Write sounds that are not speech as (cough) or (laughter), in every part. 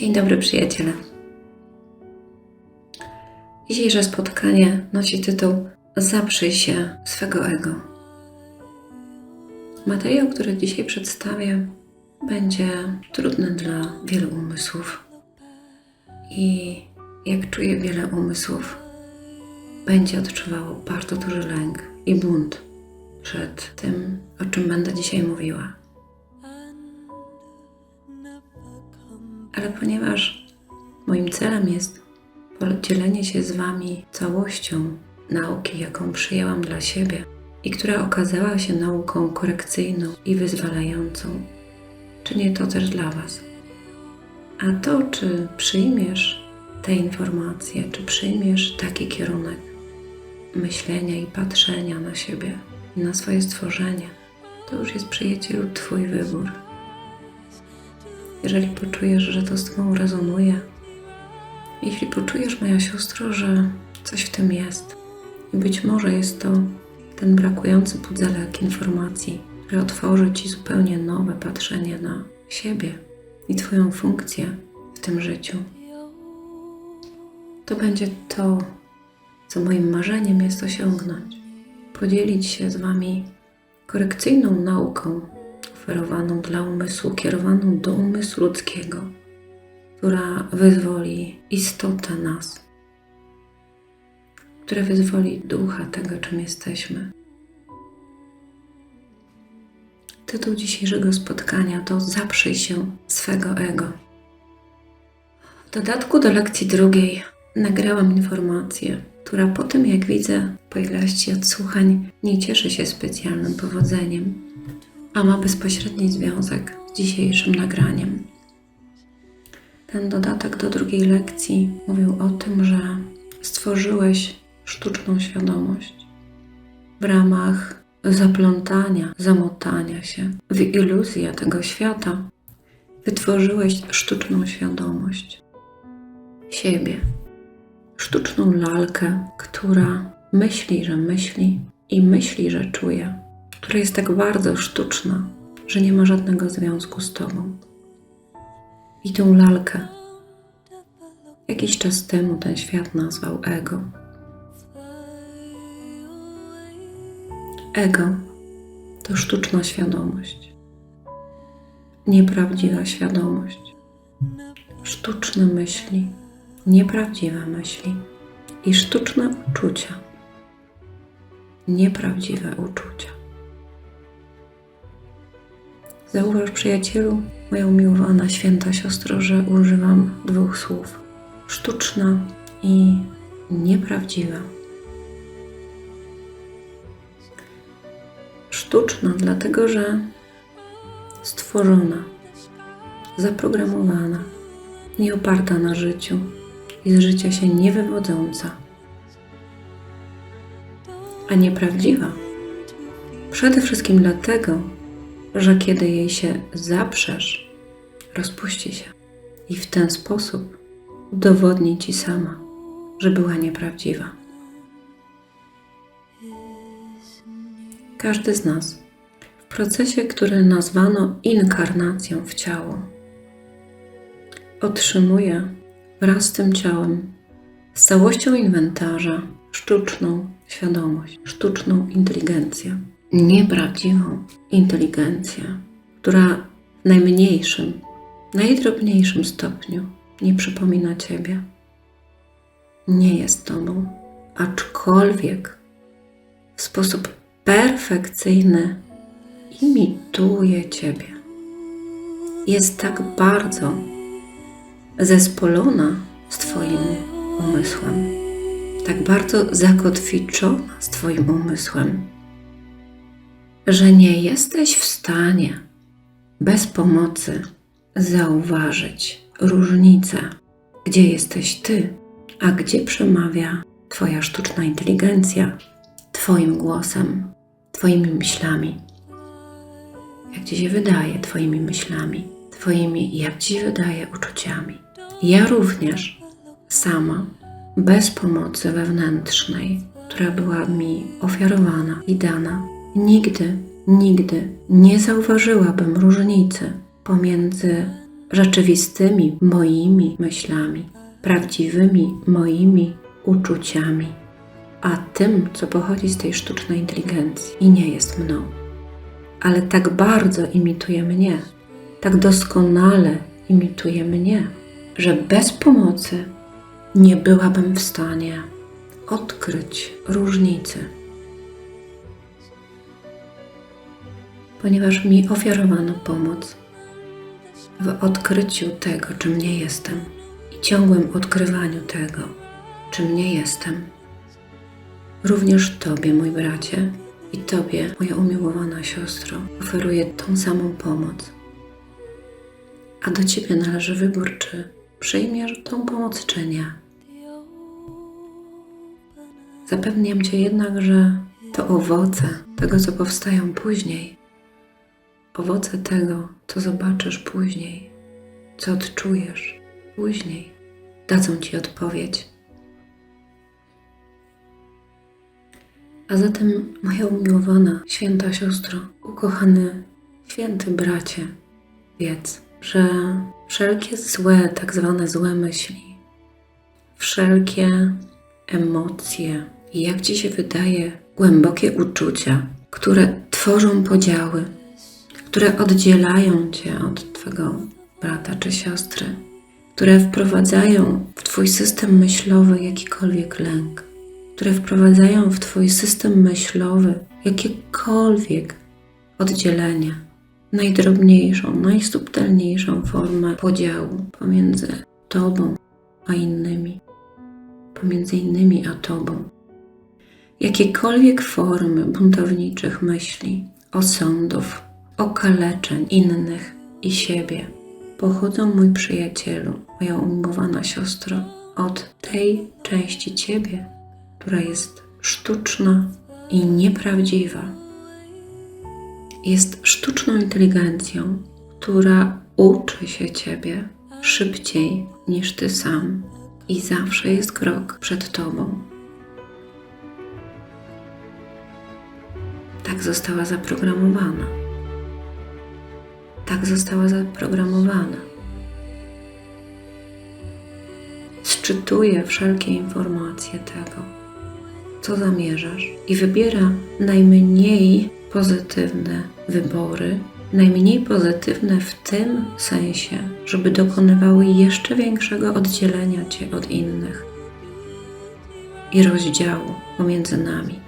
Dzień dobry, przyjaciele. Dzisiejsze spotkanie nosi tytuł Zaprzyj się swego ego. Materiał, który dzisiaj przedstawię, będzie trudny dla wielu umysłów. I jak czuję wiele umysłów, będzie odczuwało bardzo duży lęk i bunt przed tym, o czym będę dzisiaj mówiła. Ale ponieważ moim celem jest podzielenie się z Wami całością nauki, jaką przyjęłam dla siebie i która okazała się nauką korekcyjną i wyzwalającą, czynię to też dla Was. A to, czy przyjmiesz te informacje, czy przyjmiesz taki kierunek myślenia i patrzenia na siebie na swoje stworzenie, to już jest przyjacielu Twój wybór. Jeżeli poczujesz, że to z Tobą rezonuje, jeśli poczujesz, moja siostro, że coś w tym jest, i być może jest to ten brakujący pudzelek informacji, który otworzy Ci zupełnie nowe patrzenie na siebie i Twoją funkcję w tym życiu, to będzie to, co moim marzeniem jest osiągnąć. Podzielić się z Wami korekcyjną nauką oferowaną dla umysłu, kierowaną do umysłu ludzkiego, która wyzwoli istotę nas, która wyzwoli ducha tego, czym jesteśmy. Tytuł dzisiejszego spotkania to Zaprzyj się swego ego. W dodatku do lekcji drugiej nagrałam informację, która po tym, jak widzę po ilości odsłuchań, nie cieszy się specjalnym powodzeniem a ma bezpośredni związek z dzisiejszym nagraniem. Ten dodatek do drugiej lekcji mówił o tym, że stworzyłeś sztuczną świadomość w ramach zaplątania, zamotania się w iluzję tego świata. Wytworzyłeś sztuczną świadomość siebie, sztuczną lalkę, która myśli, że myśli i myśli, że czuje która jest tak bardzo sztuczna, że nie ma żadnego związku z Tobą. I tą lalkę jakiś czas temu ten świat nazwał ego. Ego to sztuczna świadomość, nieprawdziwa świadomość, sztuczne myśli, nieprawdziwe myśli i sztuczne uczucia, nieprawdziwe uczucia. Zauważ, przyjacielu, moja umiłowana święta siostro, że używam dwóch słów: sztuczna i nieprawdziwa. Sztuczna, dlatego że stworzona, zaprogramowana, nie oparta na życiu i z życia się nie wywodząca. A nieprawdziwa przede wszystkim dlatego, że kiedy jej się zaprzesz, rozpuści się i w ten sposób udowodni ci sama, że była nieprawdziwa. Każdy z nas w procesie, który nazwano inkarnacją w ciało, otrzymuje wraz z tym ciałem, z całością inwentarza, sztuczną świadomość, sztuczną inteligencję nieprawdziwą inteligencję, która w najmniejszym, najdrobniejszym stopniu nie przypomina Ciebie. Nie jest Tobą, aczkolwiek w sposób perfekcyjny imituje Ciebie. Jest tak bardzo zespolona z Twoim umysłem, tak bardzo zakotwiczona z Twoim umysłem, że nie jesteś w stanie bez pomocy zauważyć różnicę, gdzie jesteś ty, a gdzie przemawia Twoja sztuczna inteligencja, Twoim głosem, Twoimi myślami. Jak Ci się wydaje, Twoimi myślami, Twoimi, jak Ci się wydaje, uczuciami. Ja również sama, bez pomocy wewnętrznej, która była mi ofiarowana i dana, Nigdy, nigdy nie zauważyłabym różnicy pomiędzy rzeczywistymi moimi myślami, prawdziwymi moimi uczuciami, a tym, co pochodzi z tej sztucznej inteligencji i nie jest mną. Ale tak bardzo imituje mnie, tak doskonale imituje mnie, że bez pomocy nie byłabym w stanie odkryć różnicy. Ponieważ mi ofiarowano pomoc w odkryciu tego, czym nie jestem i ciągłym odkrywaniu tego, czym nie jestem. Również Tobie, mój bracie, i Tobie, moja umiłowana siostro, oferuję tą samą pomoc. A do Ciebie należy wybór, czy przyjmiesz tą pomoc, czy nie. Zapewniam Cię jednak, że to owoce tego, co powstają później, owoce tego, co zobaczysz później, co odczujesz później, dadzą Ci odpowiedź. A zatem, moja umiłowana, święta siostro, ukochany, święty bracie, wiedz, że wszelkie złe, tak zwane złe myśli, wszelkie emocje i jak Ci się wydaje, głębokie uczucia, które tworzą podziały, które oddzielają Cię od Twego brata czy siostry, które wprowadzają w Twój system myślowy jakikolwiek lęk, które wprowadzają w Twój system myślowy jakiekolwiek oddzielenie, najdrobniejszą, najsubtelniejszą formę podziału pomiędzy Tobą a innymi, pomiędzy innymi a Tobą. Jakiekolwiek formy buntowniczych myśli, osądów, okaleczeń innych i siebie pochodzą, mój przyjacielu, moja umiłowana siostro, od tej części Ciebie, która jest sztuczna i nieprawdziwa. Jest sztuczną inteligencją, która uczy się Ciebie szybciej niż Ty sam i zawsze jest krok przed Tobą. Tak została zaprogramowana. Tak została zaprogramowana. Sczytuje wszelkie informacje tego, co zamierzasz i wybiera najmniej pozytywne wybory, najmniej pozytywne w tym sensie, żeby dokonywały jeszcze większego oddzielenia Cię od innych i rozdziału pomiędzy nami,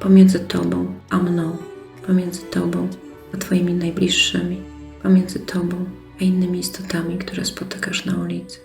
pomiędzy Tobą a mną, pomiędzy Tobą a Twoimi najbliższymi, pomiędzy Tobą a innymi istotami, które spotykasz na ulicy.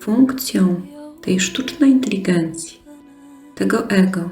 Funkcją tej sztucznej inteligencji, tego ego,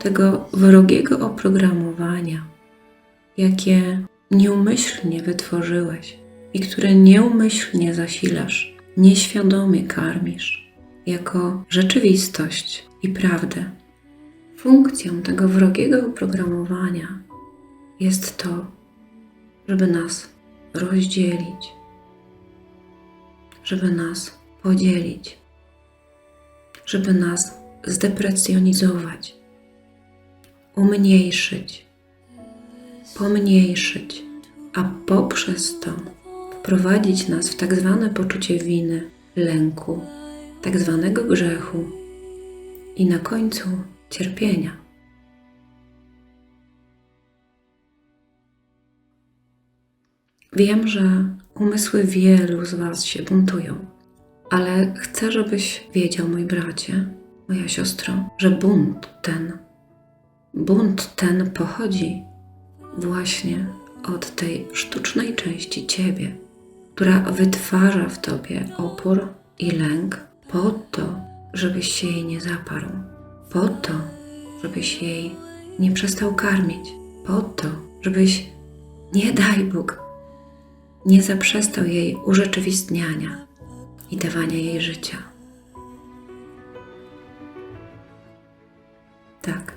tego wrogiego oprogramowania, jakie nieumyślnie wytworzyłeś i które nieumyślnie zasilasz, nieświadomie karmisz, jako rzeczywistość i prawdę. Funkcją tego wrogiego oprogramowania jest to, żeby nas rozdzielić, żeby nas podzielić, żeby nas zdeprecjonizować, umniejszyć, pomniejszyć, a poprzez to wprowadzić nas w tak zwane poczucie winy, lęku, tak zwanego grzechu i na końcu cierpienia. Wiem, że umysły wielu z Was się buntują, ale chcę, żebyś wiedział, mój bracie, moja siostro, że bunt ten, bunt ten pochodzi właśnie od tej sztucznej części Ciebie, która wytwarza w Tobie opór i lęk po to, żebyś się jej nie zaparł, po to, żebyś jej nie przestał karmić, po to, żebyś, nie daj Bóg, nie zaprzestał jej urzeczywistniania i dawania jej życia. Tak.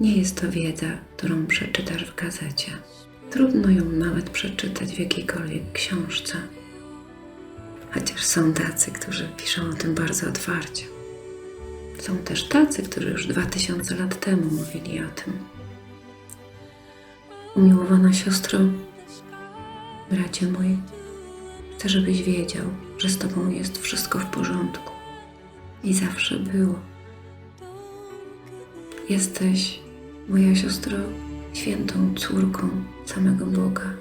Nie jest to wiedza, którą przeczytasz w gazecie. Trudno ją nawet przeczytać w jakiejkolwiek książce. Chociaż są tacy, którzy piszą o tym bardzo otwarcie. Są też tacy, którzy już dwa tysiące lat temu mówili o tym. Umiłowana siostro, bracie mój, chcę, żebyś wiedział, że z Tobą jest wszystko w porządku i zawsze było. Jesteś, moja siostro, świętą córką samego Boga.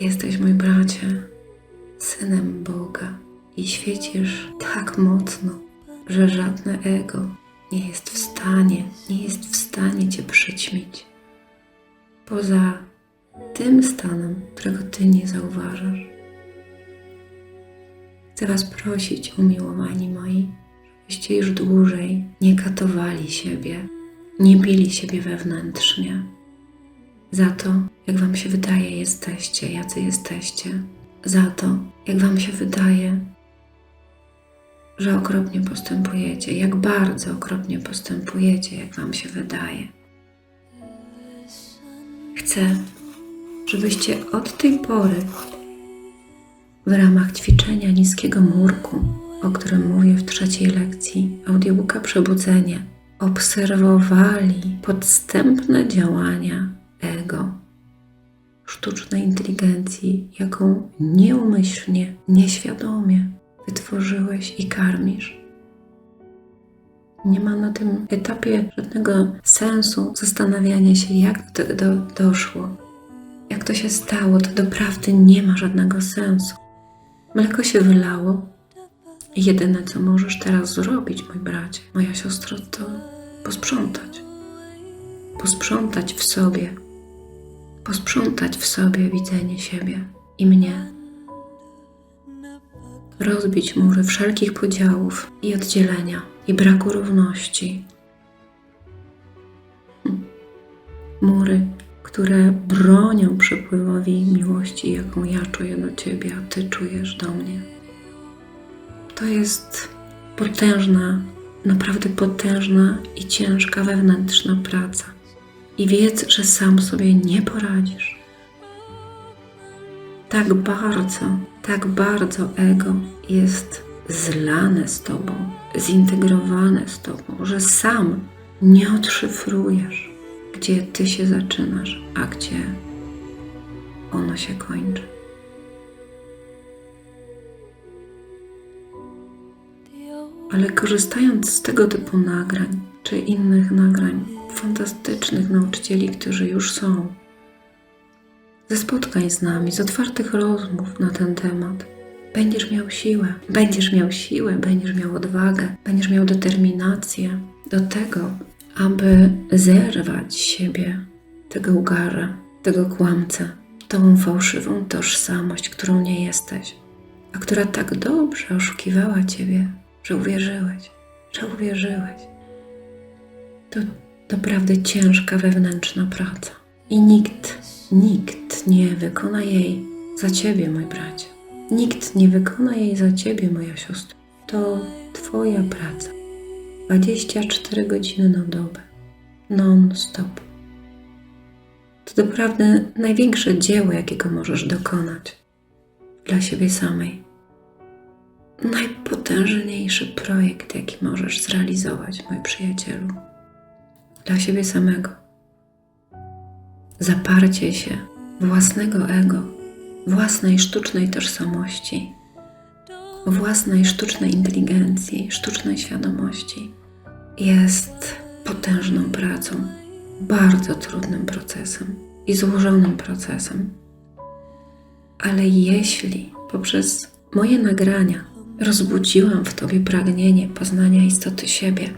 Jesteś, mój bracie, synem Boga i świecisz tak mocno, że żadne ego nie jest w stanie, nie jest w stanie Cię przyćmić. Poza tym stanem, którego Ty nie zauważasz. Chcę Was prosić, umiłowani moi, żebyście już dłużej nie katowali siebie, nie bili siebie wewnętrznie. Za to, jak Wam się wydaje, jesteście, jacy jesteście. Za to, jak Wam się wydaje, że okropnie postępujecie, jak bardzo okropnie postępujecie, jak Wam się wydaje. Chcę, żebyście od tej pory w ramach ćwiczenia niskiego murku, o którym mówię w trzeciej lekcji audiobooka Przebudzenie, obserwowali podstępne działania ego, sztucznej inteligencji, jaką nieumyślnie, nieświadomie wytworzyłeś i karmisz. Nie ma na tym etapie żadnego sensu zastanawiania się, jak do tego doszło, jak to się stało. To doprawdy nie ma żadnego sensu. Mleko się wylało. Jedyne, co możesz teraz zrobić, mój bracie, moja siostro, to posprzątać. Posprzątać w sobie. Posprzątać w sobie widzenie siebie i mnie. Rozbić mury wszelkich podziałów i oddzielenia i braku równości. (laughs) Mury, które bronią przepływowi miłości, jaką ja czuję do Ciebie, a Ty czujesz do mnie. To jest potężna, naprawdę potężna i ciężka wewnętrzna praca. I wiedz, że sam sobie nie poradzisz. Tak bardzo, tak bardzo ego jest zlane z Tobą, zintegrowane z Tobą, że sam nie odszyfrujesz, gdzie Ty się zaczynasz, a gdzie ono się kończy. Ale korzystając z tego typu nagrań, czy innych nagrań, fantastycznych nauczycieli, którzy już są, ze spotkań z nami, z otwartych rozmów na ten temat, będziesz miał siłę, będziesz miał siłę, będziesz miał odwagę, będziesz miał determinację do tego, aby zerwać z siebie tego ugarza, tego kłamcę, tą fałszywą tożsamość, którą nie jesteś, a która tak dobrze oszukiwała ciebie, że uwierzyłeś, że uwierzyłeś. To naprawdę ciężka wewnętrzna praca i nikt, nikt nie wykona jej za ciebie, mój bracie. Nikt nie wykona jej za ciebie, moja siostra. To Twoja praca. 24 godziny na dobę. Non-stop. To doprawdy największe dzieło, jakiego możesz dokonać dla siebie samej. Najpotężniejszy projekt, jaki możesz zrealizować, mój przyjacielu. Dla siebie samego. Zaparcie się własnego ego własnej sztucznej tożsamości, własnej sztucznej inteligencji, sztucznej świadomości jest potężną pracą, bardzo trudnym procesem i złożonym procesem. Ale jeśli poprzez moje nagrania rozbudziłam w Tobie pragnienie poznania istoty siebie,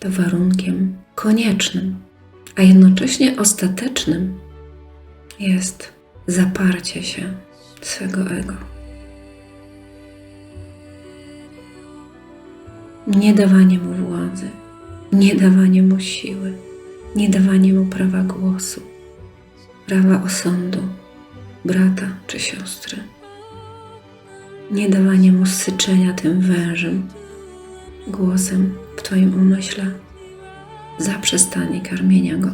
to warunkiem koniecznym, a jednocześnie ostatecznym jest zaparcie się swego ego. Nie dawanie mu władzy, nie dawanie mu siły, nie dawanie mu prawa głosu, prawa osądu brata czy siostry. Nie dawanie mu syczenia tym wężem, głosem w Twoim umyśle, zaprzestanie karmienia go,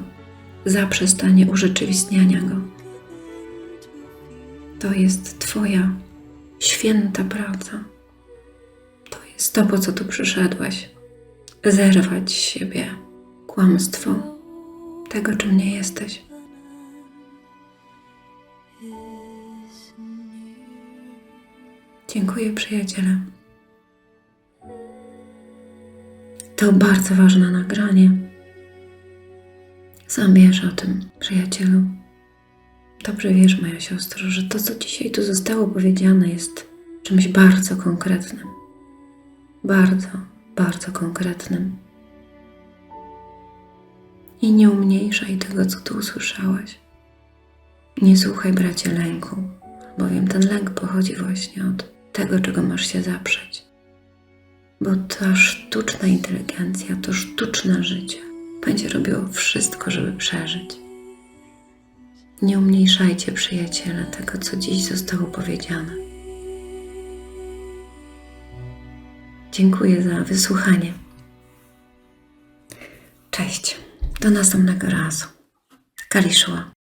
zaprzestanie urzeczywistniania go to jest Twoja święta praca. To jest to, po co tu przyszedłeś. Zerwać z siebie kłamstwo tego, czym nie jesteś. Dziękuję, przyjaciele. To bardzo ważne nagranie. Sam wiesz o tym, przyjacielu. Dobrze wiesz, moja siostro, że to, co dzisiaj tu zostało powiedziane, jest czymś bardzo konkretnym. Bardzo, bardzo konkretnym. I nie umniejszaj tego, co tu usłyszałaś. Nie słuchaj, bracie, lęku, bowiem ten lęk pochodzi właśnie od tego, czego masz się zaprzeć. Bo ta sztuczna inteligencja, to sztuczne życie będzie robiło wszystko, żeby przeżyć. Nie umniejszajcie, przyjaciele, tego, co dziś zostało powiedziane. Dziękuję za wysłuchanie. Cześć. Do następnego razu. Kaliszła.